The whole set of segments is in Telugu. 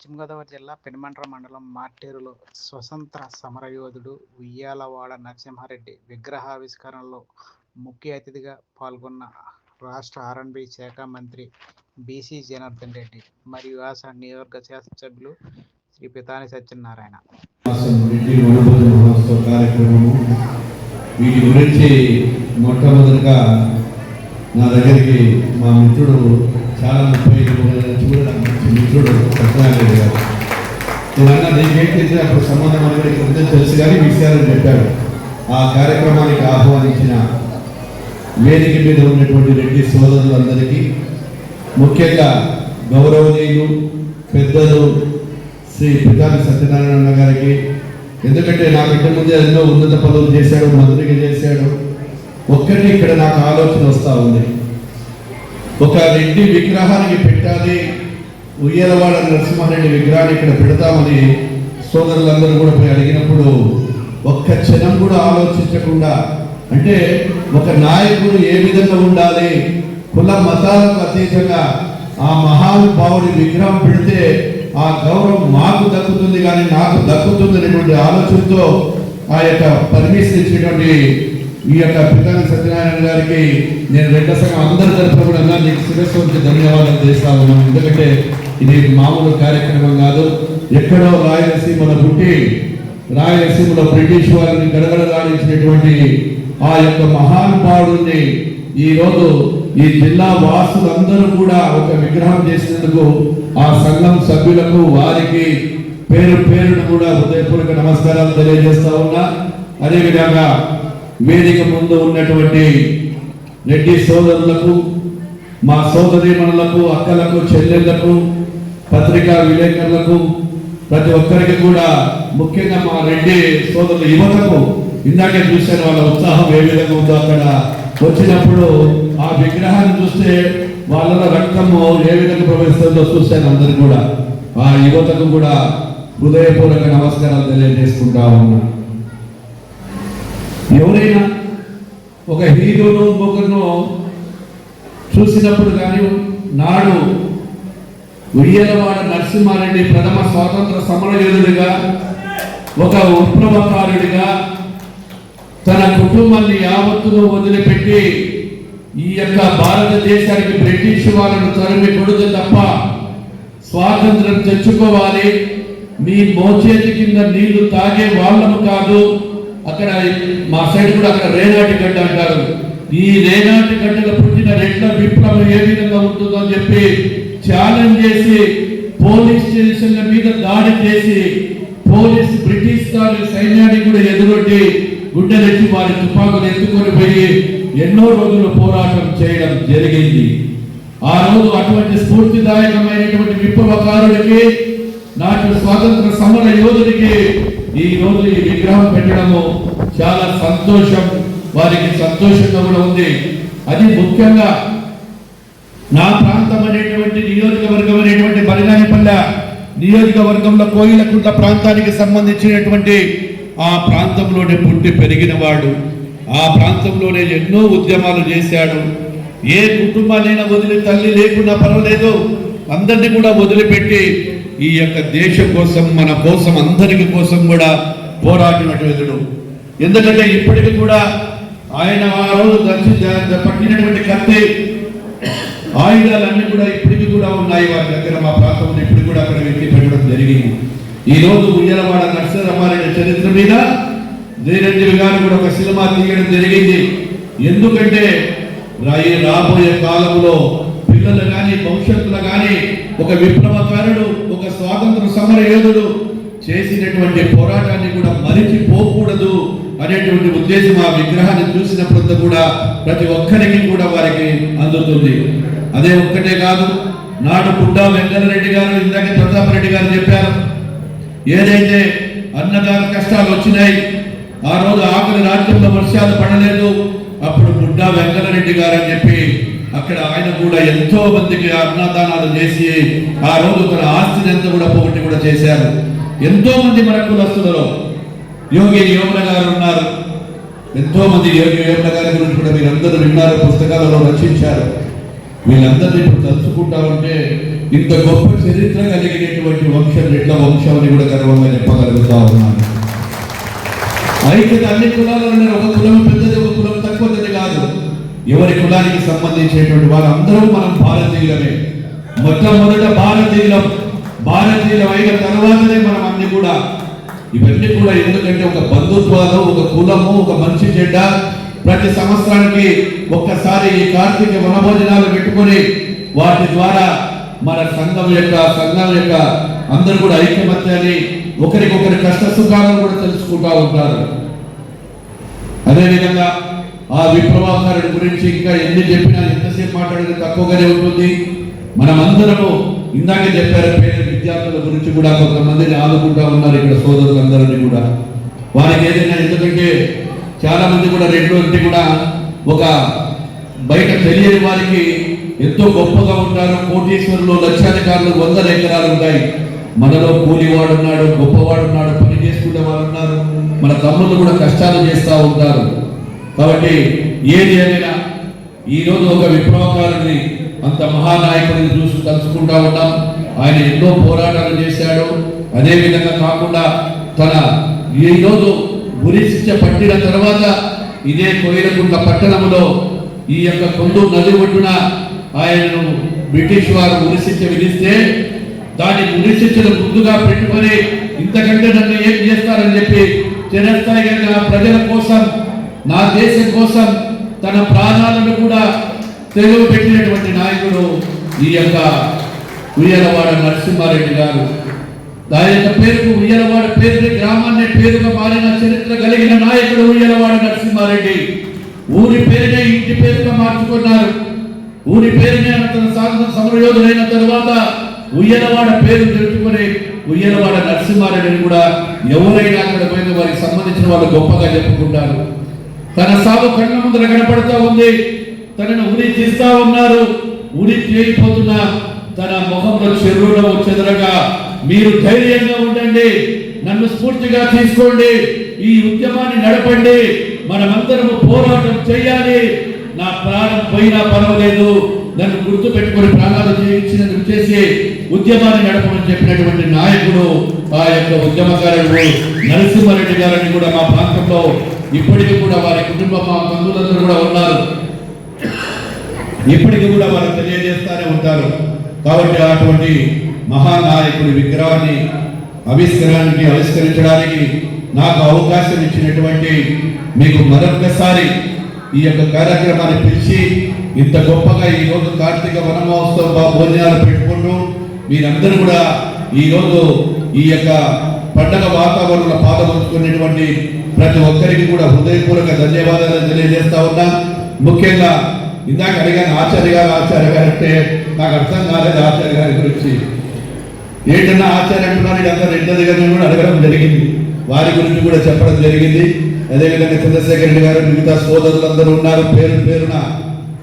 పశ్చిమ గోదావరి జిల్లా పెనుమంట్ర మండలం మార్టేరులో స్వతంత్ర సమరయోధుడు ఉయ్యాలవాడ నరసింహారెడ్డి విగ్రహావిష్కరణలో ముఖ్య అతిథిగా పాల్గొన్న రాష్ట్ర ఆర్ఎన్బి శాఖ మంత్రి బీసీ జనార్దన్ రెడ్డి మరియు ఆసా నియోజక శాసనసభ్యులు శ్రీ పితాని సత్యనారాయణ. వీటి గురించి మొట్టమొదటిగా నా దగ్గరికి మా మిత్రుడు చాలా ముప్పై మిత్రుడు సత్యనారాయణ గారు నేను అన్న నీకేంటి అప్పుడు సంబంధం అనేది కొంచెం తెలుసు కానీ విషయాలు చెప్పాడు ఆ కార్యక్రమానికి ఆహ్వానించిన వేదిక మీద ఉన్నటువంటి రెడ్డి సోదరులందరికీ ముఖ్యంగా గౌరవనీయులు పెద్దలు శ్రీ పితాని సత్యనారాయణ గారికి ఎందుకంటే నాకు ఇంటి ముందే ఎన్నో ఉన్నత పదవులు చేశాడు మంత్రికి చేశాడు. ఒక్కటి ఇక్కడ నాకు ఆలోచన వస్తూ ఉంది. ఒక రెడ్డి విగ్రహానికి పెట్టాలి ఉయ్యలవాడ నరసింహారెడ్డి విగ్రహాన్ని ఇక్కడ పెడతామని సోదరులందరూ కూడా పోయి అడిగినప్పుడు ఒక్క క్షణం కూడా ఆలోచించకుండా అంటే ఒక నాయకుడు ఏ విధంగా ఉండాలి కుల మతాలకు అతీతంగా ఆ మహానుభావుడి విగ్రహం పెడితే ఆ గౌరవం మాకు దక్కుతుంది కానీ నాకు దక్కుతుంది అనేటువంటి ఆలోచనతో ఆ యొక్క పర్మిషన్ ఇచ్చినటువంటి ఈ యొక్క పితాని సత్యనారాయణ గారికి నేను రెండో సంఘం అందరి తరఫున కూడా నీకు శిరస్సు ధన్యవాదాలు చేస్తా ఉన్నాను. ఎందుకంటే ఇది మామూలు కార్యక్రమం కాదు. ఎక్కడో రాయలసీమలో పుట్టి రాయలసీమలో బ్రిటిష్ వారిని గడగడలాడించినటువంటి ఆ యొక్క మహానుభావుడిని ఈ రోజు ఈ జిల్లా వాసులందరూ కూడా ఒక విగ్రహం చేసినందుకు ఆ సంఘం సభ్యులకు వారికి పేరు పేరును కూడా హృదయపూర్వక నమస్కారాలు తెలియజేస్తా ఉన్నా. అదేవిధంగా వేదిక ముందు ఉన్నటువంటి రెడ్డి సోదరులకు మా సోదరీమణులకు అక్కలకు చెల్లెళ్ళకు పత్రికా విలేకరులకు ప్రతి ఒక్కరికి కూడా ముఖ్యంగా మా రెడ్డి సోదరుల యువతకు ఇందాకే చూశాను వాళ్ళ ఉత్సాహం ఏ విధంగా ఉందో అక్కడ వచ్చినప్పుడు ఆ విగ్రహాన్ని చూస్తే వాళ్ళ రక్తము ఏ విధంగా ప్రవేశిస్తుందో చూశాను అందరు కూడా. ఆ యువతకు కూడా హృదయపూర్వక నమస్కారాలు తెలియజేసుకుంటా ఉన్నా. ఎవరైనా ఒక హీరోను ఇంకొకరిను చూసినప్పుడు కానీ నాడు ఉయ్యలవాడ నరసింహారెడ్డి ప్రథమ స్వాతంత్ర సమరయోధుడిగా ఒక విప్లవకారుడిగా తన కుటుంబాన్ని యావత్తును వదిలిపెట్టి ఈ యొక్క భారతదేశానికి బ్రిటిష్ వాళ్ళను తరిమి కొడుతు తప్ప స్వాతంత్రం తెచ్చుకోవాలి. మీ మోచేతి కింద నీళ్ళు తాగే వాళ్ళము కాదు. అక్కడ మా సైడ్ కూడా అక్కడ రేనాటి గడ్డ అంటారు. ఈ రేనాటి గడ్డలు పుట్టిన రెడ్ల విప్లవం ఏ విధంగా ఉంటుందో అని చెప్పి ఛాలెంజ్ చేసి పోలీస్ స్టేషన్ల మీద దాడి చేసి పోలీస్ బ్రిటిష్ వారి సైన్యాన్ని కూడా ఎదురొట్టి గుడ్డలెత్తి వారి తుపాకులు ఎత్తుకొని పోయి ఎన్నో రోజులు పోరాటం చేయడం జరిగింది. ఆ రోజు అటువంటి స్ఫూర్తిదాయకమైనటువంటి విప్లవకారుడికి నాటి స్వాతంత్ర సమర యోధుడికి ఈ రోజు ఈ విగ్రహం పెట్టడము చాలా సంతోషం. వారికి సంతోషంగా కూడా ఉంది. అది ముఖ్యంగా నా ప్రాంతం అనేటువంటి నియోజకవర్గం అనేటువంటి బలినాయపల్లె నియోజకవర్గంలో కోయిలకుంట ప్రాంతానికి సంబంధించినటువంటి ఆ ప్రాంతంలోనే పుట్టి పెరిగిన వాడు ఆ ప్రాంతంలోనే ఎన్నో ఉద్యమాలు చేశాడు. ఏ కుటుంబాలైనా వదిలి తల్లి లేకున్నా పర్వాలేదు అందరినీ కూడా వదిలిపెట్టి ఈ యొక్క దేశం కోసం మన కోసం అందరికి కోసం కూడా పోరాడినటువంటి ఎందుకంటే ఇప్పటికి కూడా ఆయన ఆ రోజు దర్శించ పట్టినటువంటి కత్తి ఆయుధాలన్నీ కూడా ఇప్పటికి కూడా ఉన్నాయి. వారి దగ్గర మా ప్రాంతంలో ఇప్పుడు కూడా అక్కడ వ్యక్తి పెట్టడం జరిగింది. ఈ రోజు ఉయ్యలవాడ నరసింహారెడ్డి చరిత్ర మీద ధీరంజీవి గారు కూడా ఒక సినిమా తీయడం జరిగింది. ఎందుకంటే రాబోయే కాలంలో పిల్లలు కానీ భవిష్యత్తులో కానీ ఒక విప్లవకారుడు ఒక స్వాతంత్ర సమర యోధుడు చేసినటువంటి పోరాటాన్ని కూడా మరిచిపోకూడదు అనేటువంటి ఉద్దేశం ఆ విగ్రహాన్ని చూసినప్పుడు కూడా ప్రతి ఒక్కరికి కూడా వారికి అందుతుంది. అదే ఒక్కటే కాదు నాడు పుట్టా వెంకన్నరెడ్డి గారు ఇందాక ప్రతాప్ రెడ్డి గారు చెప్పారు. ఏదైతే అన్నదాన కష్టాలు వచ్చినాయి ఆ రోజు ఆకలి రాజ్యంలో వర్షాలు పడలేదు అప్పుడు బుడ్డా వెంకటరెడ్డి గారు అని చెప్పి అక్కడ ఆయన కూడా ఎంతో మందికి అన్నదానాలు చేసి ఆ రోజు తన ఆస్తిని ఎంత కూడా పోగొట్టి కూడా చేశారు. ఎంతో మంది మన కులస్తులలో యోగి యోగుల గారు ఉన్నారు. ఎంతో మంది యోగి యోగుల గారి గురించి కూడా మీరందరూ విన్నారు పుస్తకాలలో రచించారు. వీళ్ళందరినీ ఇప్పుడు తలుచుకుంటామంటే ఇంత గొప్ప చరిత్ర కలిగినటువంటి వంశం రెడ్ల వంశం అని కూడా గర్వంగా చెప్పగలుగుతా ఉన్నాను. ఐక్యత అన్ని కులాలలో ఉన్నారు. ఒక కులం పెద్దది ఒక కులం తక్కువది కాదు. ఎవరి కులానికి సంబంధించినటువంటి వారు మనం భారతీయులమే. మొట్టమొదట భారతీయులం భారతీయులం అయిన తర్వాతనే మనం అన్ని కూడా. ఇవన్నీ కూడా ఎందుకంటే ఒక బంధుత్వాలు ఒక కులము ఒక మంచి చెడ్డ. ప్రతి సంవత్సరానికి ఒక్కసారి ఈ కార్తీక వనభోజనాలు పెట్టుకొని వాటి ద్వారా మన సంఘం యొక్క సంఘం యొక్క అందరూ కూడా ఐక్యమత్యాన్ని ఒకరికొకరి కష్ట సుఖాలను కూడా తెలుసుకుంటా ఉంటారు. అదేవిధంగా ఆ విప్లవాకారుడి గురించి ఇంకా ఎన్ని చెప్పినా ఎంతసేపు మాట్లాడినా తక్కువగానే ఉంటుంది. మనమందరము ఇందాక చెప్పారు పేద విద్యార్థుల గురించి కూడా కొంతమందిని ఆదుకుంటా ఉన్నారు ఇక్కడ సోదరులందరినీ కూడా. వారికి ఏదైనా ఎందుకంటే చాలా మంది కూడా రెండు అంటే కూడా ఒక బయట తెలియని వారికి ఎంతో గొప్పగా ఉంటారు. కోటేశ్వరులు లక్షాధికారులు వందల ఎకరాలు ఉంటాయి. మనలో కూలివాడు ఉన్నాడు గొప్పవాడు ఉన్నాడు పని చేసుకునే వాళ్ళు ఉన్నారు. మన తమ్ముళ్ళు కూడా కష్టాలు చేస్తూ ఉంటారు. కాబట్టి ఏది ఏమైనా ఈ రోజు ఒక విప్లవకారుని అంత మహానాయకుడిని చూసి తలుచుకుంటా ఉన్నాం ఆయన ఎన్నో పోరాటాలు చేశాడు. అదేవిధంగా కాకుండా తన ఈ శిక్ష పట్టిన తర్వాత ఇదే కోయిలకుంట పట్టణంలో ఈ యొక్క కొందు నది ఒడ్డున ఆయనను బ్రిటిష్ వారు ఉరిశిక్ష విధిస్తే దాని ఉరిశిక్షను ముందుగా పెట్టుకొని ఇంతకంటే నన్ను ఏం చేస్తారని చెప్పి చిరస్థాయిగా నా ప్రజల కోసం నా దేశం కోసం తన ప్రాణాలను కూడా తెలుగు పెట్టినటువంటి నాయకుడు ఈ యొక్క ఉయ్యలవాడ నరసింహారెడ్డి గారు. దాని యొక్క పేరుకు ఉయ్యలవాడ పేరు గ్రామాన్ని పేరుగా మారిన చరిత్ర కలిగిన నాయకుడు ఉయ్యలవాడ నరసింహారెడ్డి. ఊరి పేరునే ఇంటి పేరుగా మార్చుకున్నారు. ఊరి పేరునే తన సాధన సమరయోధులైన తరువాత ఉయ్యలవాడ పేరు తెలుసుకుని ఉయ్యలవాడ నరసింహారెడ్డిని కూడా ఎవరైనా అక్కడ పోయిన వారికి సంబంధించిన వాళ్ళు గొప్పగా చెప్పుకుంటారు. తన సాగు కళ్ళ ముందర కనపడుతూ ఉంది. తనను ఉరి తీస్తా ఉన్నారు. ఉరి చేయకపోతున్న తన మొహంలో చెరువులో చెదరగా మీరు ధైర్యంగా ఉండండి. నన్ను స్ఫూర్తిగా తీసుకోండి. ఈ ఉద్యమాన్ని నడపండి. మనమందరము పోరాటం చేయాలి. నా ప్రాణం పోయినా పర్వాలేదు నన్ను గుర్తు పెట్టుకొని ప్రాణాలు చేయించినందుకు చేసి ఉద్యమాన్ని నడపమని చెప్పినటువంటి నాయకుడు ఆ యొక్క ఉద్యమకారుడు నరసింహారెడ్డి గారని కూడా మా ప్రాంతంలో ఇప్పటికీ కూడా వారి కుటుంబం మా బంధువులందరూ కూడా ఉన్నారు. ఇప్పటికీ కూడా వారు తెలియజేస్తూనే ఉంటారు. కాబట్టి అటువంటి మహానాయకుడి విగ్రహాన్ని ఆవిష్కరణకి ఆవిష్కరించడానికి నాకు అవకాశం ఇచ్చినటువంటి మీకు మరొక్కసారి ఈ యొక్క కార్యక్రమాన్ని పిలిచి ఇంత గొప్పగా ఈ కార్తీక వనమహోత్సవం భోజనాలు పెట్టుకుంటూ మీరందరూ కూడా ఈ రోజు ఈ యొక్క పండగ వాతావరణంలో పాల్గొనుకునేటువంటి ప్రతి ఒక్కరికి కూడా హృదయపూర్వక ధన్యవాదాలు తెలియజేస్తా ఉన్నా. ముఖ్యంగా ఇందాక అడిగాను ఆచార్య గారు ఆచార్య గారు అంటే నాకు అర్థం కాలేదు ఆచార్య గారి గురించి. ఏంటన్నా ఆచార్య అంటున్నారు ఇదంతా రెండోది గారిని కూడా అడగడం జరిగింది. వారి గురించి కూడా చెప్పడం జరిగింది. అదేవిధంగా చంద్రశేఖర్ రెడ్డి గారు మిగతా సోదరులందరూ ఉన్నారు పేరు పేరున.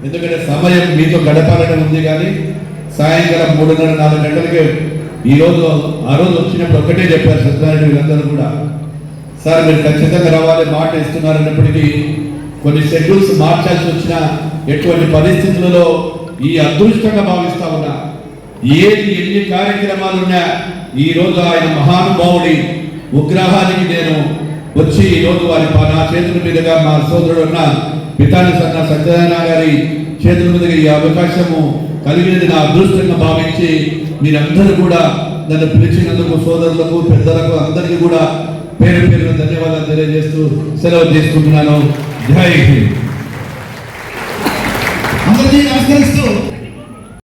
ఎందుకంటే సమయం మీతో గడపాలని ఉంది కానీ సాయంకాలం మూడున్నర నాలుగు గంటలకి ఈ రోజు ఆ రోజు వచ్చినప్పుడు ఒక్కటే చెప్పారు సత్యనారాయణ వీళ్ళందరూ కూడా. సార్ మీరు ఖచ్చితంగా రావాలి మాట ఇస్తున్నారన్నప్పటికీ కొన్ని షెడ్యూల్స్ మార్చాల్సి వచ్చిన ఎటువంటి పరిస్థితులలో ఈ అదృష్టంగా భావిస్తా ఉన్నా ఏది ఎన్ని కార్యక్రమాలు ఈరోజు ఈ రోజు ఆయన మహానుభావుడి ఉగ్రహానికి నేను వచ్చి ఈ రోజు వారి నా చేతుల మీదుగా మా సోదరుడు ఉన్న పితాని సన్న సత్యనారాయణ గారి చేతుల మీదుగా ఈ అవకాశము కలిగినది నా అదృష్టంగా భావించి మీరందరూ కూడా నన్ను పిలిచినందుకు సోదరులకు పెద్దలకు అందరికీ కూడా పేరు పేరు ధన్యవాదాలు తెలియజేస్తూ సెలవు తీసుకుంటున్నాను. జై హింద్. అందరికీ నమస్కరిస్తూ